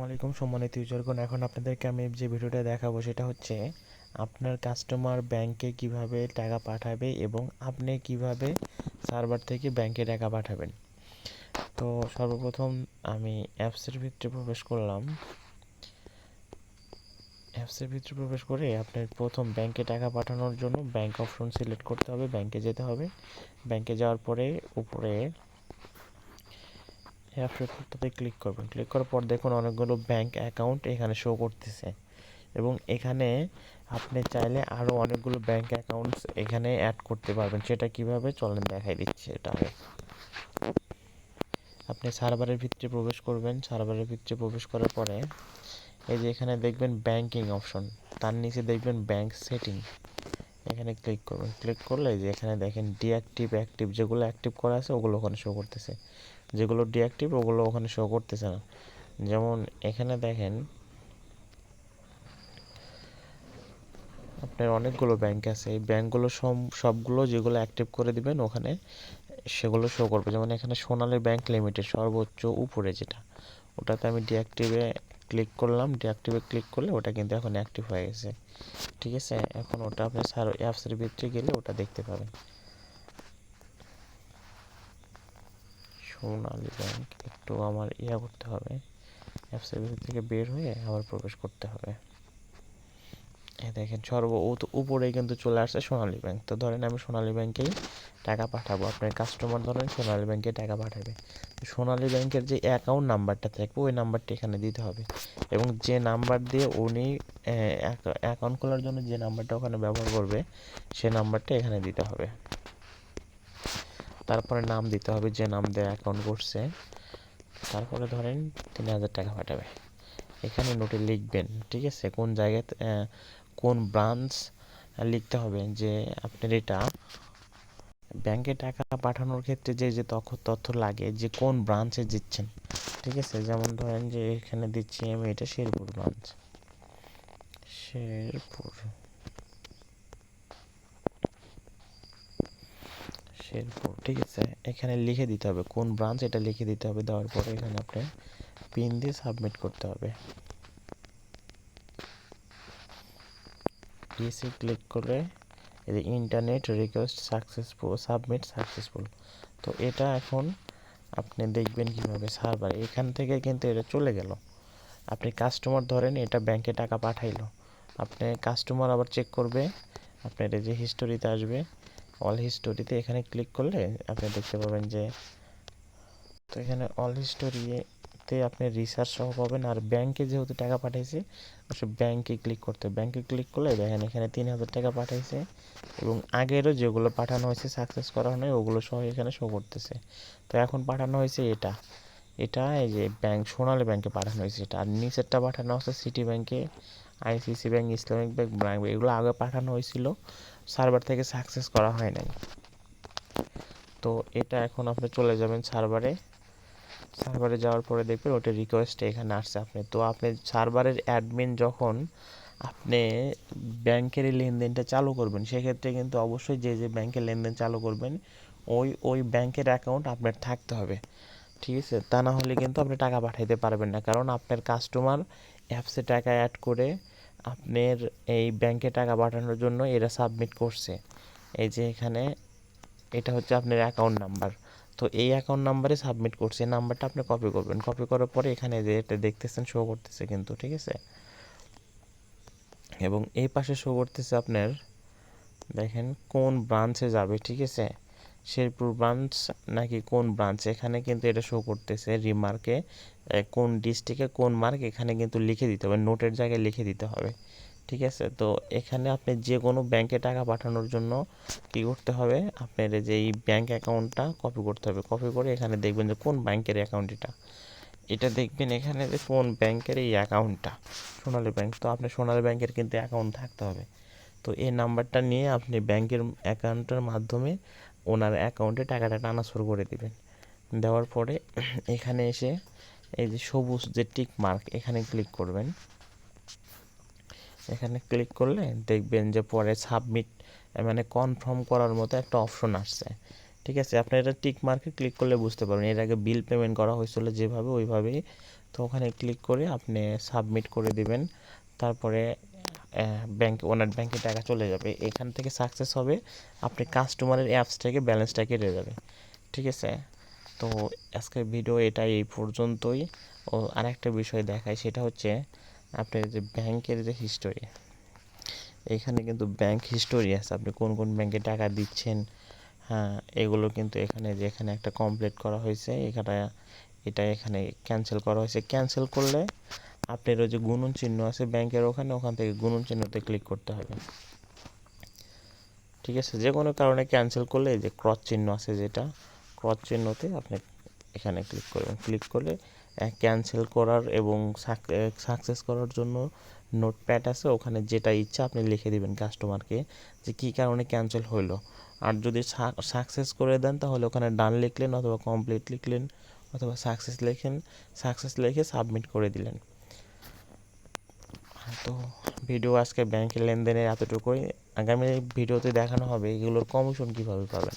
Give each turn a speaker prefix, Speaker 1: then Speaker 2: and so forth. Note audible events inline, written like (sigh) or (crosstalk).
Speaker 1: আসসালামাইকুম সম্মানিত ইউজারগণ, এখন আপনাদেরকে আমি যে ভিডিওটা দেখাবো সেটা হচ্ছে আপনার কাস্টমার ব্যাংকে কীভাবে টাকা পাঠাবে এবং আপনি কীভাবে সার্ভার থেকে ব্যাংকে টাকা পাঠাবেন। তো সর্বপ্রথম আমি অ্যাপসের ভিতরে প্রবেশ করলাম। অ্যাপসের ভিতরে প্রবেশ করে আপনার প্রথম ব্যাংকে টাকা পাঠানোর জন্য ব্যাংক অপশন সিলেক্ট করতে হবে ব্যাংকে যেতে হবে। ব্যাংকে যাওয়ার পরে উপরে অ্যাপ ক্লিক করবেন। ক্লিক করার পর দেখুন অনেকগুলো ব্যাংক অ্যাকাউন্ট এখানে শো করতেছে। এবং এখানে আপনি চাইলে আরও অনেকগুলো ব্যাংক অ্যাকাউন্টস এখানে অ্যাড করতে পারবেন। সেটা কীভাবে? চলেন দেখাই দিচ্ছি এটা আপনি সার্ভারের ভিতরে প্রবেশ করবেন। সার্ভারের ভিতরে প্রবেশ করার পরে এই যে এখানে দেখবেন ব্যাংকিং অপশন তার নিচে দেখবেন ব্যাংক সেটিং এখানে ক্লিক করবেন। ক্লিক করলে যে এখানে দেখেন ডিঅ্যাক্টিভ অ্যাক্টিভ যেগুলো অ্যাক্টিভ করা আছে ওগুলো ওখানে শো করতেছে। যেগুলো ডিঅ্যাক্টিভ ওগুলো ওখানে শো করতেছে না। যেমন এখানে দেখেন, আপনার অনেকগুলো ব্যাংক আছে। এই ব্যাংকগুলো সব সবগুলো যেগুলো অ্যাক্টিভ করে দিবেন, ওখানে সেগুলো শো করবে। যেমন এখানে সোনালী ব্যাংক লিমিটেড সর্বোচ্চ উপরে যেটা, ওটাতে আমি ডিঅ্যাক্টিভে ক্লিক করলাম। ডিঅ্যাক্টিভে ক্লিক করলে ওটা কিন্তু এখন অ্যাক্টিভ হয়ে গেছে। ঠিক আছে? এখন ওটা আপনি সার অ্যাপসের ভিতরে গেলে ওটা দেখতে পাবেন। সোনালী ব্যাংক একটু আমার ইয়া করতে হবে। অ্যাপসের ভিতর থেকে বের হয়ে আবার প্রবেশ করতে হবে। দেখেন, সর্ব উপরে কিন্তু চলে আসছে সোনালী ব্যাংক। তো ধরেন আমি সোনালী ব্যাংকেই টাকা পাঠাবো। আপনার কাস্টমার ধরেন, সোনালী ব্যাংকে টাকা পাঠাবে। সোনালী ব্যাংকের যে অ্যাকাউন্ট নাম্বারটা থাকবে, ওই নাম্বারটা এখানে দিতে হবে। এবং যে নাম্বার দিয়ে উনি অ্যাকাউন্ট খোলার জন্য যে নাম্বারটা ওখানে ব্যবহার করবে, সে নাম্বারটা এখানে দিতে হবে। তারপরে নাম দিতে হবে যে নাম দিয়ে অ্যাকাউন্ট করছে। তারপরে ধরেন তিন হাজার টাকা পাঠাবে। এখানে নোটে লিখবেন, ঠিক আছে? কোন জায়গায় কোন ব্রাঞ্চ লিখতে হবে যে আপনার এটা ব্যাংকে টাকা পাঠানোর ক্ষেত্রে যে যে তথ্য লাগে, যে কোন ব্রাঞ্চে দিচ্ছেন, ঠিক আছে? যেমন ধরেন যে এখানে দিচ্ছি আমি এটা শেরপুর ব্রাঞ্চ শেরপুর। শেরপুর ঠিক আছে? এখানে লিখে দিতে হবে। কোন ব্রাঞ্চ এটা লিখে দিতে হবে, দেওয়ার পরে এখানে আপনি পিন দিয়ে সাবমিট করতে হবে। পিএসি ক্লিক করে এই যে internet request successful submit successful তো এটা এখন আপনি দেখবেন কীভাবে সার্ভার এখান থেকে কিন্তু এটা চলে গেল। আপনি কাস্টমার ধরেন, এটা ব্যাংকে টাকা পাঠাইলো। আপনি কাস্টমার আবার চেক করবে, আপনার এই যে হিস্টোরিতে আসবে। অল হিস্টোরিতে এখানে ক্লিক করলে আপনি দেখতে পাবেন যে, তো এখানে অল হিস্টোরিতে আপনি রিসার্চ সহ পাবেন আর ব্যাংকে যেহেতু টাকা পাঠাইছে অবশ্যই ব্যাংকে ক্লিক করতে ব্যাংকে ক্লিক করলে দেখেন এখানে তিন হাজার টাকা পাঠাইছে এবং আগেরও যেগুলো পাঠানো হয়েছে সাকসেস করা হয় ওগুলো সহ এখানে শো করতেছে। তো এখন পাঠানো হয়েছে এটা। এটা এই যে ব্যাংক সোনালী ব্যাংকে পাঠানো হয়েছে এটা। আর নিচেরটা পাঠানো হচ্ছে সিটি ব্যাংকে ICC bank Islamic bank bank এগুলো আগে পাঠানো হয়েছিল। সার্ভার থেকে সাকসেস করা হয় নাই। তো এটা এখন আপনি চলে যাবেন সার্ভারে সার্ভারে যাওয়ার পরে দেখবেন ওটা রিকোয়েস্ট এখানে আসছে আপনি। তো আপনি সার্ভারের অ্যাডমিন যখন আপনি ব্যাংকের লেনদেনটা চালু করবেন, সেক্ষেত্রে কিন্তু অবশ্যই যে যে ব্যাংকের লেনদেন চালু করবেন, ওই ওই ব্যাংকের অ্যাকাউন্ট আপনার থাকতে হবে। ঠিক আছে? তা না হলে কিন্তু আপনি টাকা পাঠাইতে পারবেন না। কারণ আপনার কাস্টমার অ্যাপসে টাকা অ্যাড করে আপনার এই ব্যাংকে টাকা পাঠানোর জন্য এরা সাবমিট করছে। এই যে এখানে এটা হচ্ছে আপনার অ্যাকাউন্ট নাম্বার তো এই অ্যাকাউন্ট নাম্বারে সাবমিট করছে। এই নাম্বারটা আপনি কপি করবেন। কপি করার পরে এখানে যে এটা দেখতেছেন শো করতেছে কিন্তু, ঠিক আছে? এবং এই পাশে শো করতেছে আপনার, দেখেন কোন ব্রাঞ্চে যাবে, ঠিক আছে? শেরপুর ব্রাঞ্চ নাকি কোন ব্রাঞ্চ এখানে কিন্তু এটা শো করতেছে রিমার্কে কোন ডিস্ট্রিক্টে কোন মার্ক এখানে কিন্তু লিখে দিতে হবে নোটের জায়গায় লিখে দিতে হবে। ঠিক আছে? তো এখানে আপনি যে কোনো ব্যাংকে টাকা পাঠানোর জন্য কি করতে হবে? আপনার যে এই ব্যাংক অ্যাকাউন্টটা কপি করতে হবে। কপি করে এখানে দেখবেন যে কোন ব্যাংকের অ্যাকাউন্ট এটা। এটা দেখবেন এখানে যে কোন ব্যাংকের এই অ্যাকাউন্টটা সোনালী ব্যাংক তো আপনার সোনালী ব্যাংকের কিন্তু অ্যাকাউন্ট থাকতে হবে। তো এই নাম্বারটা নিয়ে আপনি ব্যাংকের অ্যাকাউন্টের মাধ্যমে ওনার অ্যাকাউন্টে টাকাটা ট্রান্সফার করে দিবেন। দেওয়ার পরে (clears throat) এখানে এসে এই যে সবুজ যে টিক মার্ক এখানে ক্লিক করবেন। এখানে ক্লিক করলে দেখবেন যে পরে সাবমিট মানে কনফার্ম করার মতো একটা অপশন আসছে। ঠিক আছে, আপনি এটা টিক মার্কে ক্লিক করলে বুঝতে পারবেন। এর আগে বিল পেমেন্ট করা হয়েছিল যেভাবে, ওইভাবেই। তো ওখানে ক্লিক করে আপনি সাবমিট করে দিবেন। তারপরে ব্যাংক ওনার ব্যাংকে টাকা চলে যাবে। এখান থেকে সাকসেস হবে আপনি কাস্টমারের অ্যাপস থেকে ব্যালেন্সটা কেটে যাবে ঠিক আছে? তো আজকের ভিডিও এটা এই পর্যন্তই। ও, আরেকটা বিষয় দেখায় সেটা হচ্ছে আপনার যে ব্যাংকের যে হিস্টোরি এখানে কিন্তু ব্যাংক হিস্টোরি আছে। আপনি কোন কোন ব্যাংকে টাকা দিচ্ছেন হ্যাঁ এগুলো কিন্তু এখানে যে এখানে একটা কমপ্লিট করা হয়েছে, এখানে, এটা এখানে ক্যান্সেল করা হয়েছে। ক্যান্সেল করলে আপনার ওই যে গুণন চিহ্ন আছে ব্যাংকের ওখানে, ওখান থেকে গুণন চিহ্নতে ক্লিক করতে হবে। ঠিক আছে? যে কোনো কারণে ক্যান্সেল করলে এই যে ক্রস চিহ্ন আছে যেটা ক্রস চিহ্নতে আপনি এখানে ক্লিক করবেন। ক্লিক করলে ক্যান্সেল করার এবং সাকসেস করার জন্য নোটপ্যাড আছে, ওখানে যেটা ইচ্ছা আপনি লিখে দিবেন কাস্টমারকে যে কী কারণে ক্যান্সেল হইল। আর যদি সাকসেস করে দেন তাহলে ওখানে ডান লিখলেন অথবা কমপ্লিট লিখলেন অথবা সাকসেস লেখেন সাকসেস লিখে সাবমিট করে দিলেন। তো ভিডিও আজকে ব্যাংকের লেনদেনের এতটুকুই। আগামী ভিডিওতে দেখানো হবে এগুলোর কমিশন কীভাবে পাবেন।